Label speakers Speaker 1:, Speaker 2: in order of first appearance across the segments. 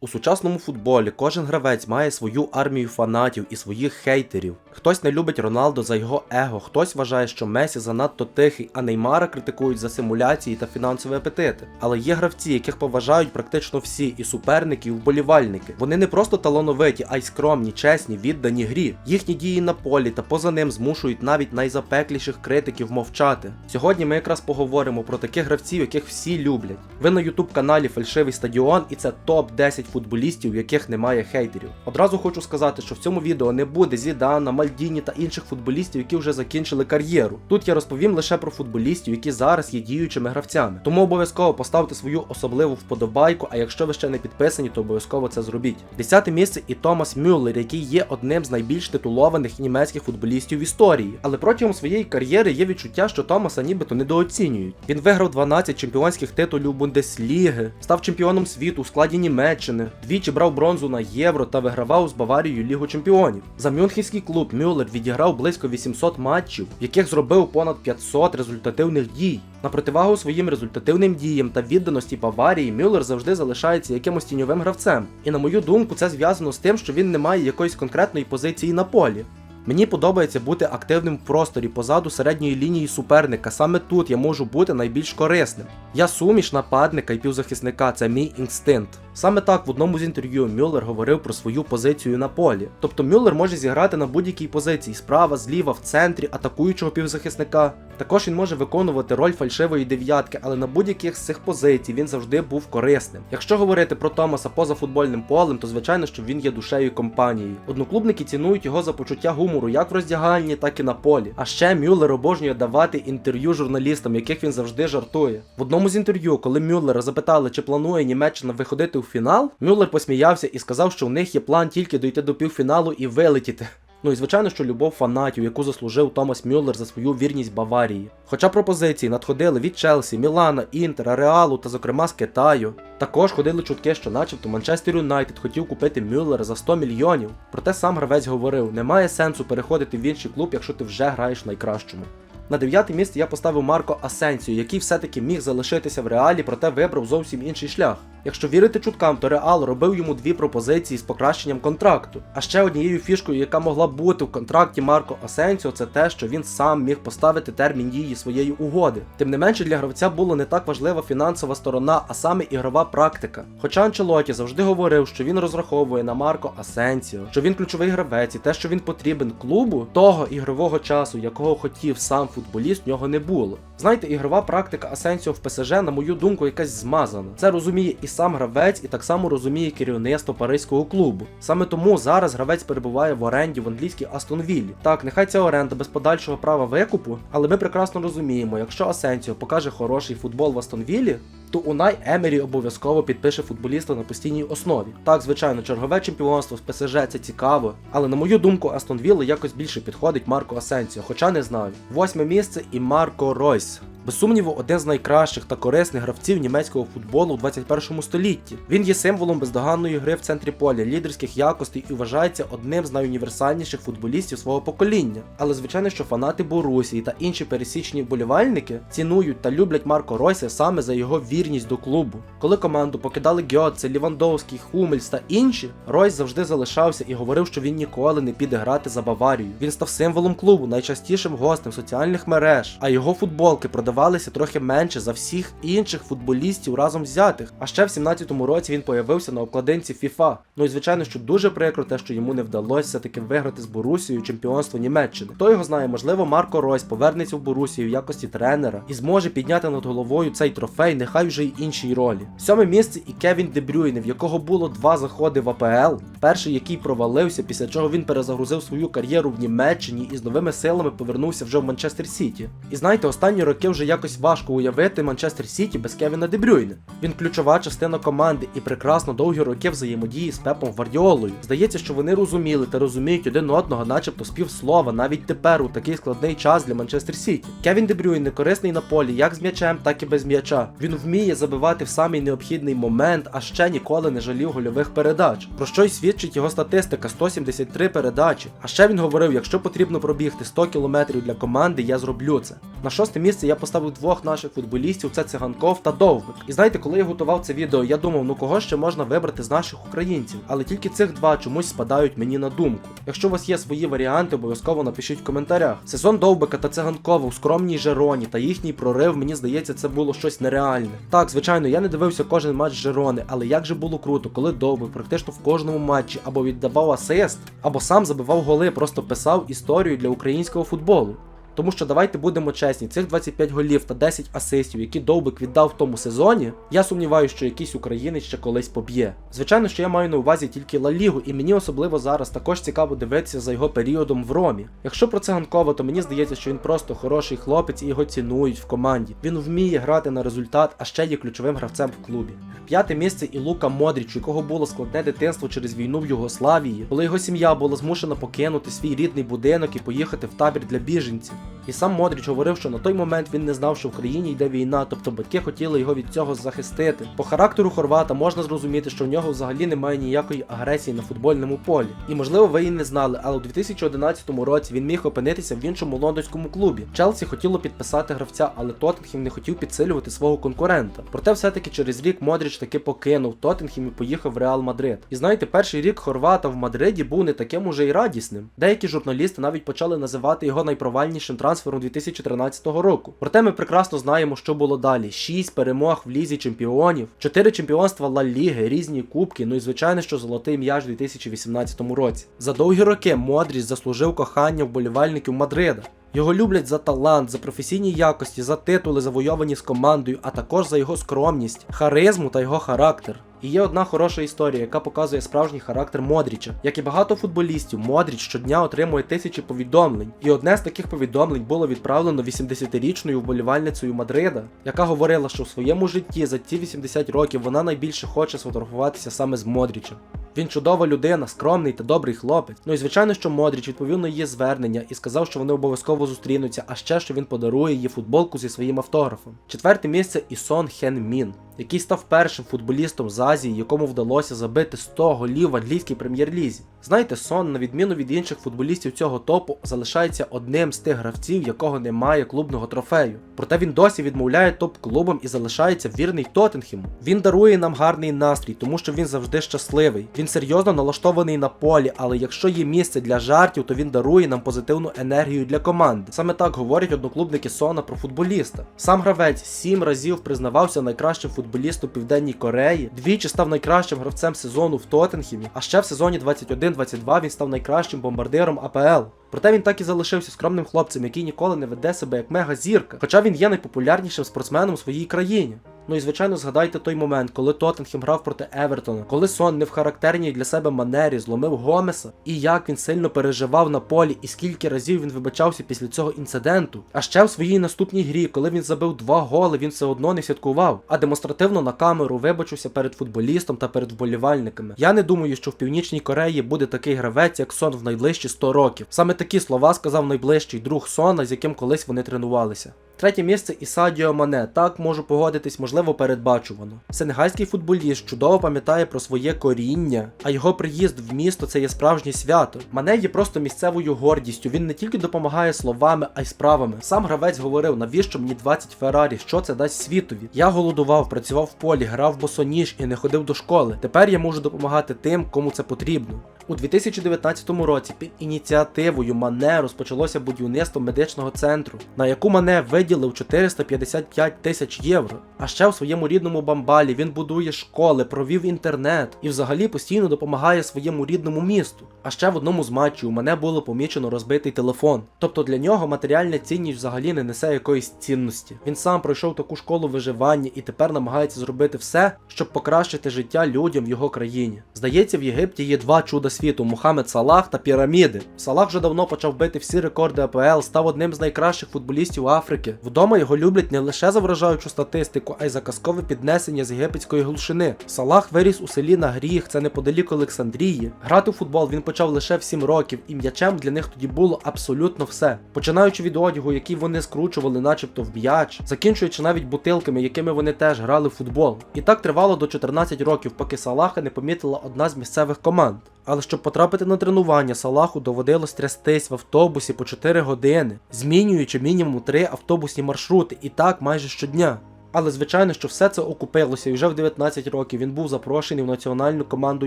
Speaker 1: У сучасному футболі кожен гравець має свою армію фанатів і своїх хейтерів. Хтось не любить Роналдо за його его, хтось вважає, що Месі занадто тихий, а Неймара критикують за симуляції та фінансові апетити. Але є гравці, яких поважають практично всі, і суперники, і вболівальники. Вони не просто талановиті, а й скромні, чесні, віддані грі. Їхні дії на полі та поза ним змушують навіть найзапекліших критиків мовчати. Сьогодні ми якраз поговоримо про таких гравців, яких всі люблять. Ви на ютуб каналі Фальшивий стадіон, і це топ 10 футболістів, у яких немає хейтерів. Одразу хочу сказати, що в цьому відео не буде Зідана, Мальдіні та інших футболістів, які вже закінчили кар'єру. Тут я розповім лише про футболістів, які зараз є діючими гравцями. Тому обов'язково поставте свою особливу вподобайку, а якщо ви ще не підписані, то обов'язково це зробіть. Десяте місце і Томас Мюллер, який є одним з найбільш титулованих німецьких футболістів в історії. Але протягом своєї кар'єри є відчуття, що Томаса нібито недооцінюють. Він виграв 12 чемпіонських титулів Бундесліги, став чемпіоном світу у складі Німеччини, двічі брав бронзу на євро та вигравав з Баварією Лігу Чемпіонів. За Мюнхенський клуб Мюллер відіграв близько 800 матчів, в яких зробив понад 500 результативних дій. На противагу своїм результативним діям та відданості Баварії Мюллер завжди залишається якимось тіньовим гравцем. І на мою думку, це зв'язано з тим, що він не має якоїсь конкретної позиції на полі. Мені подобається бути активним в просторі позаду середньої лінії суперника. Саме тут я можу бути найбільш корисним. Я суміш нападника і півзахисника, це мій інстинкт. Саме так в одному з інтерв'ю Мюллер говорив про свою позицію на полі. Тобто Мюллер може зіграти на будь-якій позиції справа, зліва, в центрі, атакуючого півзахисника. Також він може виконувати роль фальшивої дев'ятки, але на будь-яких з цих позицій він завжди був корисним. Якщо говорити про Томаса поза футбольним полем, то звичайно, що він є душею компанії. Одноклубники цінують його за почуття гумору як в роздягальні, так і на полі. А ще Мюллер обожнює давати інтерв'ю журналістам, яких він завжди жартує. В одному з інтерв'ю, коли Мюллера запитали, чи планує Німеччина виходити у фінал, Мюллер посміявся і сказав, що у них є план тільки дойти до півфіналу і вилетіти. Ну і звичайно, що любов фанатів, яку заслужив Томас Мюллер за свою вірність Баварії. Хоча пропозиції надходили від Челсі, Мілана, Інтера, Реалу та, зокрема, з Китаю. Також ходили чутки, що начебто Манчестер Юнайтед хотів купити Мюллера за 100 мільйонів. Проте сам гравець говорив: немає сенсу переходити в інший клуб, якщо ти вже граєш в найкращому. На дев'яте місце я поставив Марко Асенсію, який все-таки міг залишитися в реалі, проте вибрав зовсім інший шлях. Якщо вірити чуткам, то Реал робив йому дві пропозиції з покращенням контракту. А ще однією фішкою, яка могла бути в контракті Марко Асенсіо, це те, що він сам міг поставити термін дії своєї угоди. Тим не менше для гравця була не так важлива фінансова сторона, а саме ігрова практика. Хоча Анчелоті завжди говорив, що він розраховує на Марко Асенсіо, що він ключовий гравець і те, що він потрібен клубу, того ігрового часу, якого хотів сам футболіст, в нього не було. Знаєте, ігрова практика Асенсіо в ПСЖ, на мою думку, якась змазана. Це розуміє і сам гравець, і так само розуміє керівництво паризького клубу. Саме тому зараз гравець перебуває в оренді в англійській Астон Віллі. Так, нехай ця оренда без подальшого права викупу, але ми прекрасно розуміємо, якщо Асенсіо покаже хороший футбол в Астон Віллі, то Унай Емері обов'язково підпише футболіста на постійній основі. Так, звичайно, чергове чемпіонство з ПСЖ це цікаво, але на мою думку, Астон Вілла якось більше підходить Марко Асенсіо, хоча не знаю. Восьме місце і Марко Ройс. Без сумніву, один з найкращих та корисних гравців німецького футболу у 21 столітті. Він є символом бездоганної гри в центрі поля, лідерських якостей і вважається одним з найуніверсальніших футболістів свого покоління. Але звичайно, що фанати Борусії та інші пересічні вболівальники цінують та люблять Марко Ройса саме за його вірність до клубу. Коли команду покидали Гьоце, Лівандовський, Хумельс та інші, Ройс завжди залишався і говорив, що він ніколи не піде грати за Баварію. Він став символом клубу, найчастішим гостем соціальних мереж, а його футболки продавали продавалися трохи менше за всіх інших футболістів разом взятих. А ще в 17-му році він появився на обкладинці FIFA. Ну і звичайно, що дуже прикро те, що йому не вдалося все-таки виграти з Борусією чемпіонство Німеччини. Хто його знає, можливо, Марко Ройс повернеться в Борусію в якості тренера і зможе підняти над головою цей трофей, нехай вже й іншій ролі. Сьоме місце і Кевін Дебрюйне, в якого було два заходи в АПЛ. Перший, який провалився, після чого він перезагрузив свою кар'єру в Німеччині і з новими силами повернувся вже в Манчестер Сіті. І знаєте, останні роки вже якось важко уявити Манчестер Сіті без Кевіна Дебрюйне. Він ключова частина команди і прекрасно довгі роки взаємодії з Пепом Гвардіолою. Здається, що вони розуміли та розуміють один одного, начебто з півслова, навіть тепер у такий складний час для Манчестер Сіті. Кевін Дебрюйне корисний на полі як з м'ячем, так і без м'яча. Він вміє забивати в самий необхідний момент, а ще ніколи не жалів гольових передач. Про що й свідчить його статистика 173 передачі. А ще він говорив, якщо потрібно пробігти 100 кілометрів для команди, я зроблю це. На шосте місце я поставив двох наших футболістів: це циганков та Довбик. І знаєте, коли я готував це відео, я думав, ну кого ще можна вибрати з наших українців, але тільки цих два чомусь спадають мені на думку. Якщо у вас є свої варіанти, обов'язково напишіть в коментарях. Сезон Довбика та циганкова у скромній Жероні та їхній прорив, мені здається, це було щось нереальне. Так, звичайно, я не дивився кожен матч Жерони, але як же було круто, коли Довбик практично в кожному матчі або віддавав асист, або сам забивав голи, просто писав історію для українського футболу. Тому що давайте будемо чесні, цих 25 голів та 10 асистів, які Довбик віддав в тому сезоні, я сумніваюся, що якийсь українець ще колись поб'є. Звичайно, що я маю на увазі тільки Ла Лігу, і мені особливо зараз також цікаво дивитися за його періодом в Ромі. Якщо про циганкова, то мені здається, що він просто хороший хлопець і його цінують в команді. Він вміє грати на результат, а ще є ключовим гравцем в клубі. П'яте місце і Лука Модріч, у якого було складне дитинство через війну в Югославії, коли його сім'я була змушена покинути свій рідний будинок і поїхати в табір для біженців. І сам Модріч говорив, що на той момент він не знав, що в країні йде війна, тобто батьки хотіли його від цього захистити. По характеру Хорвата можна зрозуміти, що в нього взагалі немає ніякої агресії на футбольному полі. І можливо ви і не знали, але у 2011 році він міг опинитися в іншому лондонському клубі. Челсі хотіло підписати гравця, але Тоттенхем не хотів підсилювати свого конкурента. Проте все-таки через рік Модріч таки покинув Тоттенхем і поїхав в Реал Мадрид. І знаєте, перший рік Хорвата в Мадриді був не таким уже й радісним. Деякі журналісти навіть почали називати його найпровальнішим трансфером 2013 року. Проте ми прекрасно знаємо, що було далі: 6 перемог в лізі чемпіонів, 4 чемпіонства Ла Ліги, різні кубки, ну і звичайно, що золотий м'яч у 2018 році. За довгі роки Модріч заслужив кохання вболівальників Мадрида. Його люблять за талант, за професійні якості, за титули, завойовані з командою, а також за його скромність, харизму та його характер. І є одна хороша історія, яка показує справжній характер Модріча. Як і багато футболістів, Модріч щодня отримує тисячі повідомлень. І одне з таких повідомлень було відправлено 80-річною вболівальницею Мадрида, яка говорила, що в своєму житті за ці 80 років вона найбільше хоче сфотографуватися саме з Модрічем. Він чудова людина, скромний та добрий хлопець. Ну і звичайно, що Модріч відповів на її звернення і сказав, що вони обов'язково зустрінуться, а ще що він подарує їй футболку зі своїм автографом. Четверте місце Ісон Хен Мін, який став першим футболістом з Азії, якому вдалося забити 100 голів в англійській прем'єр-лізі. Знаєте, Сон, на відміну від інших футболістів цього топу, залишається одним з тих гравців, якого немає клубного трофею. Проте він досі відмовляє топ-клубам і залишається вірний Тоттенхему. Він дарує нам гарний настрій, тому що він завжди щасливий. Він серйозно налаштований на полі, але якщо є місце для жартів, то він дарує нам позитивну енергію для команди. Саме так говорять одноклубники Сона про футболіста. Сам гравець сім разів признавався найкращим футболістом Південній Кореї, двічі став найкращим гравцем сезону в Тоттенхемі, а ще в сезоні 21-22 він став найкращим бомбардиром АПЛ. Проте він так і залишився скромним хлопцем, який ніколи не веде себе як мега-зірка, хоча він є найпопулярнішим спортсменом у своїй країні. Ну і звичайно згадайте той момент, коли Тоттенхем грав проти Евертона, коли Сон не в характерній для себе манері зломив Гомеса, і як він сильно переживав на полі, і скільки разів він вибачався після цього інциденту. А ще в своїй наступній грі, коли він забив два голи, він все одно не святкував, а демонстративно на камеру вибачився перед футболістом та перед вболівальниками. Я не думаю, що в Північній Кореї буде такий гравець, як Сон в найближчі 100 років. Саме такі слова сказав найближчий друг Сона, з яким колись вони тренувалися. Третє місце Ісадіо Мане. Так можу погодитись, можливо, передбачувано. Сенегальський футболіст чудово пам'ятає про своє коріння, а його приїзд в місто це є справжнє свято. Мане є просто місцевою гордістю. Він не тільки допомагає словами, а й справами. Сам гравець говорив, навіщо мені 20 Феррарі, що це дасть світові. Я голодував, працював в полі, грав босоніж і не ходив до школи. Тепер я можу допомагати тим, кому це потрібно. У 2019 році під ініціативою Мане розпочалося будівництво медичного центру, на яку Мане виділив 455 тисяч євро. А ще в своєму рідному Бамбалі він будує школи, провів інтернет і взагалі постійно допомагає своєму рідному місту. А ще в одному з матчів у мене було помічено розбитий телефон. Тобто для нього матеріальна цінність взагалі не несе якоїсь цінності. Він сам пройшов таку школу виживання і тепер намагається зробити все, щоб покращити життя людям в його країні. Здається, в Єгипті є два чуда світу Мухаммед Салах та піраміди. Салах вже давно почав бити всі рекорди АПЛ, став одним з найкращих футболістів Африки. Вдома його люблять не лише за вражаючу статистику, а й за казкове піднесення з єгипетської глушини. Салах виріс у селі на гріх, це неподалік Олександрії. Грати в футбол він почав лише в 7 років, і м'ячем для них тоді було абсолютно все. Починаючи від одягу, який вони скручували, начебто в м'яч, закінчуючи навіть бутилками, якими вони теж грали в футбол. І так тривало до 14 років, поки Салаха не помітила одна з місцевих команд. Але щоб потрапити на тренування, Салаху доводилось трястись в автобусі по 4 години, змінюючи мінімум 3 автобусні маршрути, і так майже щодня. Але звичайно, що все це окупилося, і вже в 19 років він був запрошений в національну команду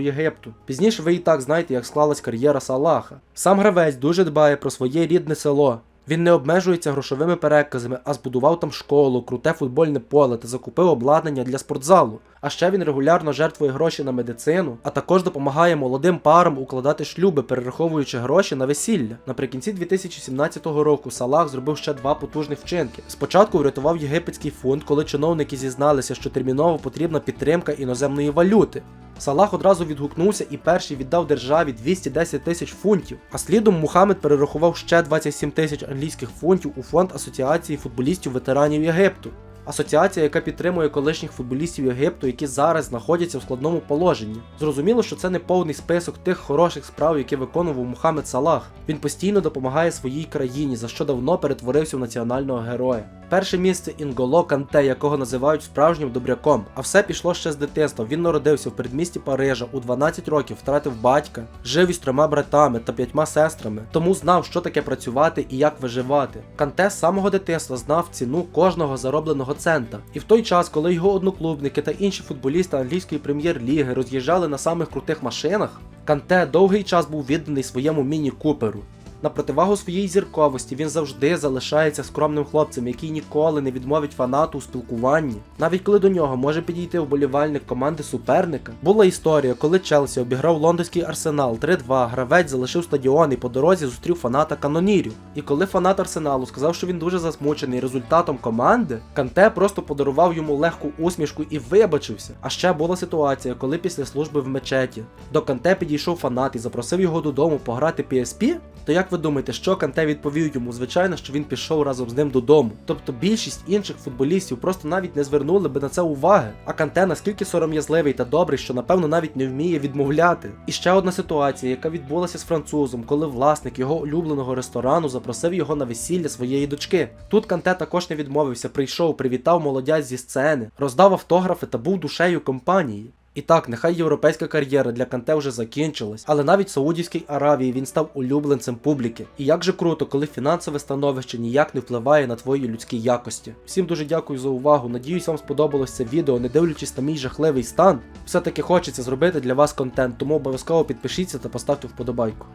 Speaker 1: Єгипту. Пізніше ви і так знаєте, як склалась кар'єра Салаха. Сам гравець дуже дбає про своє рідне село. Він не обмежується грошовими переказами, а збудував там школу, круте футбольне поле та закупив обладнання для спортзалу. А ще він регулярно жертвує гроші на медицину, а також допомагає молодим парам укладати шлюби, перераховуючи гроші на весілля. Наприкінці 2017 року Салах зробив ще два потужних вчинки. Спочатку врятував єгипетський фонд, коли чиновники зізналися, що терміново потрібна підтримка іноземної валюти. Салах одразу відгукнувся і перший віддав державі 210 тисяч фунтів. А слідом Мухаммед перерахував ще 27 тисяч англійських фунтів у фонд Асоціації футболістів ветеранів Єгипту. Асоціація, яка підтримує колишніх футболістів Єгипту, які зараз знаходяться в складному положенні. Зрозуміло, що це не повний список тих хороших справ, які виконував Мухаммед Салах. Він постійно допомагає своїй країні, за що давно перетворився в національного героя. Перше місце Інголо Канте, якого називають справжнім добряком. А все пішло ще з дитинства. Він народився в передмісті Парижа у 12 років, втратив батька, жив із трьома братами та п'ятьма сестрами, тому знав, що таке працювати і як виживати. Канте з самого дитинства знав ціну кожного заробленого цента. І в той час, коли його одноклубники та інші футболісти англійської прем'єр-ліги роз'їжджали на самих крутих машинах, Канте довгий час був відданий своєму міні-куперу. На противагу своїй зірковості він завжди залишається скромним хлопцем, який ніколи не відмовить фанату у спілкуванні. Навіть коли до нього може підійти вболівальник команди суперника. Була історія, коли Челсі обіграв лондонський арсенал 3-2, гравець залишив стадіон і по дорозі зустрів фаната канонірів. І коли фанат арсеналу сказав, що він дуже засмучений результатом команди, Канте просто подарував йому легку усмішку і вибачився. А ще була ситуація, коли після служби в мечеті до Канте підійшов фанат і запросив його додому пограти PSP, то як ви думаєте, що Канте відповів йому? Звичайно, що він пішов разом з ним додому. Тобто більшість інших футболістів просто навіть не звернули би на це уваги. А Канте наскільки сором'язливий та добрий, що напевно навіть не вміє відмовляти. І ще одна ситуація, яка відбулася з французом, коли власник його улюбленого ресторану запросив його на весілля своєї дочки. Тут Канте також не відмовився, прийшов, привітав молодять зі сцени, роздав автографи та був душею компанії. І так, нехай європейська кар'єра для Канте вже закінчилась, але навіть в Саудівській Аравії він став улюбленцем публіки. І як же круто, коли фінансове становище ніяк не впливає на твої людські якості. Всім дуже дякую за увагу. Надіюсь, вам сподобалось це відео, не дивлячись на мій жахливий стан. Все-таки хочеться зробити для вас контент, тому обов'язково підпишіться та поставте вподобайку.